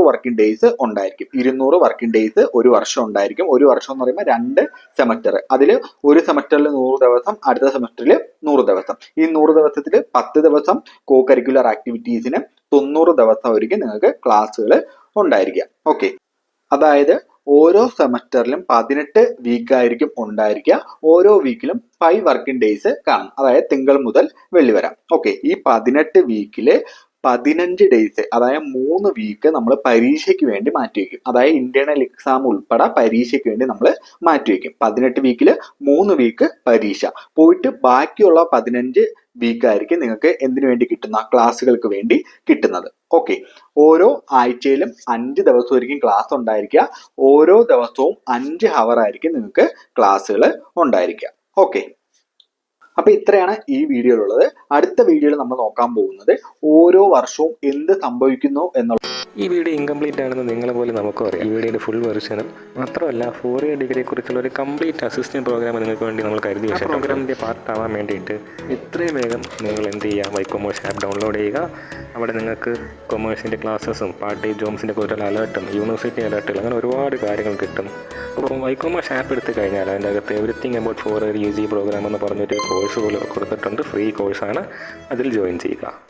ഇരുന്നൂറ് working days ഉണ്ടായിരിക്കും. ഇരുന്നൂറ് വർക്കിംഗ് ഡേയ്സ് ഒരു വർഷം ഉണ്ടായിരിക്കും. ഒരു വർഷം എന്ന് പറയുമ്പോൾ രണ്ട് സെമസ്റ്റർ അതിൽ ഒരു സെമസ്റ്ററിൽ നൂറ് ദിവസം അടുത്ത സെമസ്റ്ററിൽ നൂറ് ദിവസം. ഈ നൂറ് ദിവസത്തിൽ പത്ത് ദിവസം കോ കരിക്കുലർ ആക്ടിവിറ്റീസിന് തൊണ്ണൂറ് ദിവസം ആയിരിക്കും നിങ്ങൾക്ക് ക്ലാസ്സുകൾ ഉണ്ടായിരിക്കുക ഓക്കെ അതായത് ഓരോ സെമസ്റ്ററിലും പതിനെട്ട് വീക്ക് ആയിരിക്കും ഉണ്ടായിരിക്കുക ഓരോ വീക്കിലും ഫൈവ് വർക്കിംഗ് ഡേയ്സ് കാണും. അതായത് തിങ്കൾ മുതൽ വെള്ളി വരാം. ഓക്കെ ഈ പതിനെട്ട് വീക്കിൽ പതിനഞ്ച് ഡേയ്സ് അതായത് മൂന്ന് വീക്ക് നമ്മൾ പരീക്ഷയ്ക്ക് വേണ്ടി മാറ്റി മാറ്റിവെക്കും അതായത് ഇന്റേണൽ എക്സാം ഉൾപ്പെടെ പരീക്ഷയ്ക്ക് വേണ്ടി നമ്മൾ മാറ്റി മാറ്റിവെക്കും പതിനെട്ട് വീക്കിൽ മൂന്ന് വീക്ക് പരീക്ഷ. പോയിട്ട് ബാക്കിയുള്ള പതിനഞ്ച് വീക്ക് ആയിരിക്കും നിങ്ങൾക്ക് എന്തിനു വേണ്ടി കിട്ടുന്ന ക്ലാസ്സുകൾക്ക് വേണ്ടി കിട്ടുന്നത്. ഓക്കെ ഓരോ ആഴ്ചയിലും അഞ്ച് ദിവസമായിരിക്കും ക്ലാസ് ഉണ്ടായിരിക്കുക. ഓരോ ദിവസവും അഞ്ച് ഹവർ ആയിരിക്കും നിങ്ങൾക്ക് ക്ലാസ്സുകൾ ഉണ്ടായിരിക്കുക. ഓക്കെ അപ്പൊ ഇത്രയാണ് ഈ വീഡിയോയിലുള്ളത്. അടുത്ത വീഡിയോയിൽ നമ്മൾ നോക്കാൻ പോകുന്നത് ഓരോ വർഷവും എന്ത് സംഭവിക്കുന്നു എന്നുള്ളത് ഈ വീഡിയോ ഇൻകംപ്ലീറ്റ് ആണെന്ന് നിങ്ങളെ പോലെ നമുക്കും അറിയാം. ഈ വീഡിയോയുടെ ഫുൾ വെർഷനും മാത്രമല്ല ഫോർ ഇയർ ഡിഗ്രിയെ കുറിച്ചുള്ള ഒരു കംപ്ലീറ്റ് അസിസ്റ്റന്റ് പ്രോഗ്രാം നിങ്ങൾക്ക് വേണ്ടി നമ്മൾ കരുതി വെച്ച പ്രോഗ്രാമിന്റെ പാർട്ട് ആവാൻ വേണ്ടിയിട്ട് ഇത്രയും വേഗം നിങ്ങൾ എന്ത് ചെയ്യാം വൈ കൊമേഴ്സ് ആപ്പ് ഡൗൺലോഡ് ചെയ്യുക. അവിടെ നിങ്ങൾക്ക് കൊമേഴ്സിന്റെ ക്ലാസ്സസും പാർട്ട് ടൈം ജോബ്സിന്റെ കുറിച്ചുള്ള അലേർട്ടും യൂണിവേഴ്സിറ്റി അലേർട്ടുകൾ അങ്ങനെ ഒരുപാട് കാര്യങ്ങൾ കിട്ടും. അപ്പോൾ വൈ കൊമേഴ്സ് ആപ്പ് എടുത്തു കഴിഞ്ഞാൽ അതിന്റെ അകത്ത് everything about four year U G program എന്ന് പറഞ്ഞൊരു കോഴ്സ് പോലെ കൊടുത്തിട്ടുണ്ട്. ഫ്രീ കോഴ്സാണ്. അതിൽ ജോയിൻ ചെയ്യുക.